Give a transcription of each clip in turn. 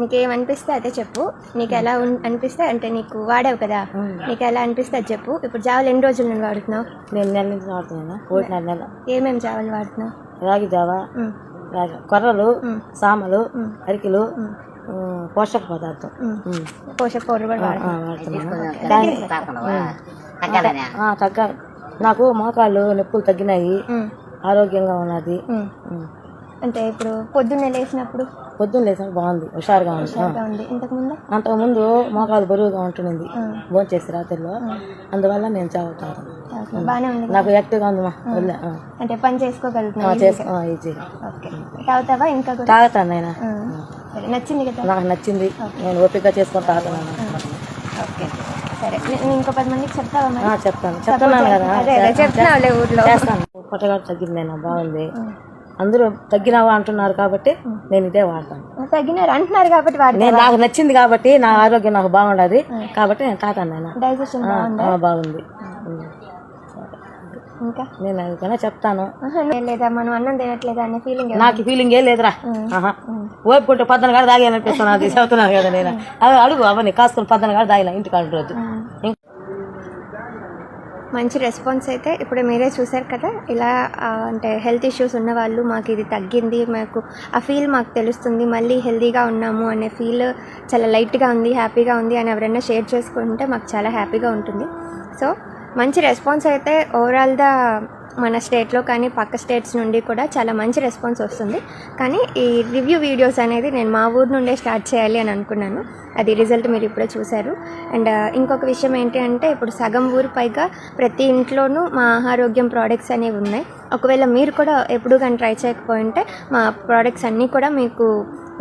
నీకు ఏమనిపిస్తే అదే చెప్పు. నీకు ఎలా ఉన్- అనిపిస్తే అంటే నీకు వాడావు కదా. నీకు ఎలా అనిపిస్తే అది చెప్పు. ఇప్పుడు జావలు ఎన్ని రోజులు నేను వాడుతున్నావు? నేను నెల నుంచి వాడుతున్నాను ఒకటి నెల నెల. ఏమేమి జావలు వాడుతున్నావు? రాగి జావ రాగి కొర్రలు సామలు అరికెలు పోషక పదార్థం. పోషక పౌడర్ కూడా ఆ, వాడుతున్నావు వాడుతున్నాను దాని- ఆ, తగ్గ నాకు మోకాళ్ళు నొప్పులు తగ్గినాయి. ఆరోగ్యంగా ఉన్నది. అంటే ఇప్పుడు పొద్దున్నే లేచినప్పుడు? పొద్దున్న లేసాక బాగుంది హుషారుగా ఉంది. బాగా ఉంది. ఇంతకుముందు? అంతకుముందు మోకాలు బరువుగా ఉమ్, భోంచేసి రాత్రిలో. అందువల్ల నేను చావుతాను ఓకే, బాగానే ఉంది నాకు యాక్టివ్గా ఉంది మా. అంటే పని ఆ, చేసుకోగలుగుతున్నావు చేసు ఆ, ఇది ఓకే. తాగుతావా ఇంకా తాగుతాను నేను నచ్చింది కదా? నాకు నచ్చింది. నేను ఓపిక చేసుకొని తాగుతున్నాను. ఓకే. సరే నేను ఇంకో పది మందికి చెప్తావా చెప్తాను. చెప్తున్నాను కదా. చెప్తున్నావులే ఊర్లో. చేస్తాను. పొట్టగాడు తగ్గింది నేను బాగుంది. అందరూ తగ్గినావా అంటున్నారు కాబట్టి నేను ఇదే వాడతాను. తగ్గినారు అంటున్నారు కాబట్టి నేను నాకు నచ్చింది కాబట్టి నా ఆరోగ్యం నాకు బాగుండదు. కాబట్టి నేను తాతాను నేను డైజెషన్ బాగుందా. ఇంకా? నేను అందుకనే చెప్తాను. లేదా? మనం అన్నం తినట్లేదా అనే ఫీలింగ్ నాకు ఫీలింగ్ ఏ లేదురా. ఓపుకుంటే పద్దన కాడ తాగాలనిపిస్తున్నది చెబుతున్నాను కదా నేను. అడుగు అవన్నీ కాసుకొని పద్దన కాడ తాగిన ఇంటికాడ రోజు. మంచి రెస్పాన్స్ అయితే ఇప్పుడు మీరే చూసారు కదా. ఇలా అంటే హెల్త్ ఇష్యూస్ ఉన్న వాళ్ళు మాకు ఇది తగ్గింది మాకు ఆ ఫీల్ మాకు తెలుస్తుంది మళ్ళీ హెల్తీగా ఉన్నాము అనే ఫీల్ చాలా లైట్గా ఉంది హ్యాపీగా ఉంది అని ఎవరైనా షేర్ చేసుకుంటే మాకు చాలా హ్యాపీగా ఉంటుంది. సో మంచి రెస్పాన్స్ అయితే ఓవరాల్ ద మన స్టేట్లో కానీ పక్క స్టేట్స్ నుండి కూడా చాలా మంచి రెస్పాన్స్ వస్తుంది. కానీ ఈ రివ్యూ వీడియోస్ అనేది నేను మా ఊరు నుండే స్టార్ట్ చేయాలి అని అనుకున్నాను. అది రిజల్ట్ మీరు ఇప్పుడే చూశారు. అండ్ uh, ఇంకొక విషయం ఏంటి అంటే ఇప్పుడు సగం ఊరు పైగా ప్రతి ఇంట్లోనూ మా ఆహారోగ్యం ప్రోడక్ట్స్ అనేవి ఉన్నాయి. ఒకవేళ మీరు కూడా ఎప్పుడు కానీ ట్రై చేయకపోయింటే మా ప్రోడక్ట్స్ అన్నీ కూడా మీకు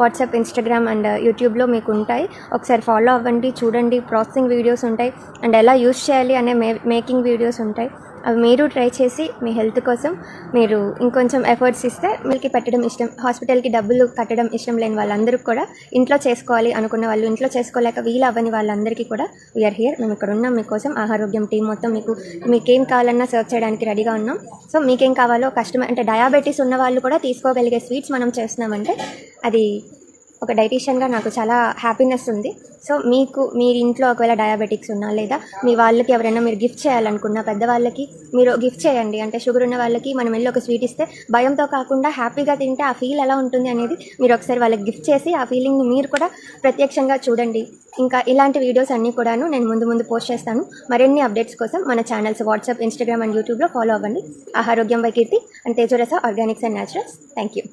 వాట్సాప్ ఇన్స్టాగ్రామ్ అండ్ uh, యూట్యూబ్లో మీకు ఉంటాయి. ఒకసారి ఫాలో అవ్వండి చూడండి ప్రాసెసింగ్ వీడియోస్ ఉంటాయి. అండ్ ఎలా యూస్ చేయాలి అనే మే మేకింగ్ వీడియోస్ ఉంటాయి. అవి మీరు ట్రై చేసి మీ హెల్త్ కోసం మీరు ఇంకొంచెం ఎఫర్ట్స్ ఇస్తే మీకు పెట్టడం ఇష్టం. హాస్పిటల్కి డబ్బులు కట్టడం ఇష్టం లేని వాళ్ళందరికీ కూడా ఇంట్లో చేసుకోవాలి అనుకున్న వాళ్ళు ఇంట్లో చేసుకోలేక వీలు అవ్వని వాళ్ళందరికీ కూడా వీఆర్ హియర్ మేము ఇక్కడ ఉన్నాం. మీకోసం ఆహారోగ్యం టీం మొత్తం మీకు మీకేం కావాలన్నా సర్వ్ చేయడానికి రెడీగా ఉన్నాం. సో మీకేం కావాలో కస్టమర్ అంటే డయాబెటీస్ ఉన్న వాళ్ళు కూడా తీసుకోగలిగే స్వీట్స్ మనం చేస్తున్నామంటే అది ఒక డైటీషియన్గా నాకు చాలా హ్యాపీనెస్ ఉంది. సో మీకు మీరు ఇంట్లో ఒకవేళ డయాబెటిక్స్ ఉన్నా లేదా మీ వాళ్ళకి ఎవరైనా మీరు గిఫ్ట్ చేయాలనుకున్నా పెద్దవాళ్ళకి మీరు గిఫ్ట్ చేయండి. అంటే షుగర్ ఉన్న వాళ్ళకి మనం వెళ్ళి ఒక స్వీట్ ఇస్తే భయంతో కాకుండా హ్యాపీగా తింటే ఆ ఫీల్ ఎలా ఉంటుంది అనేది మీరు ఒకసారి వాళ్ళకి గిఫ్ట్ చేసి ఆ ఫీలింగ్ని మీరు కూడా ప్రత్యక్షంగా చూడండి. ఇంకా ఇలాంటి వీడియోస్ అన్నీ కూడాను నేను ముందు ముందు పోస్ట్ చేస్తాను. మరిన్ని అప్డేట్స్ కోసం మన ఛానల్స్ వాట్సాప్ ఇన్స్టాగ్రామ్ అండ్ యూట్యూబ్లో ఫాలో అవ్వండి. Aharogyam Vaikeerthi and Tejorasa organics and naturals. Thank you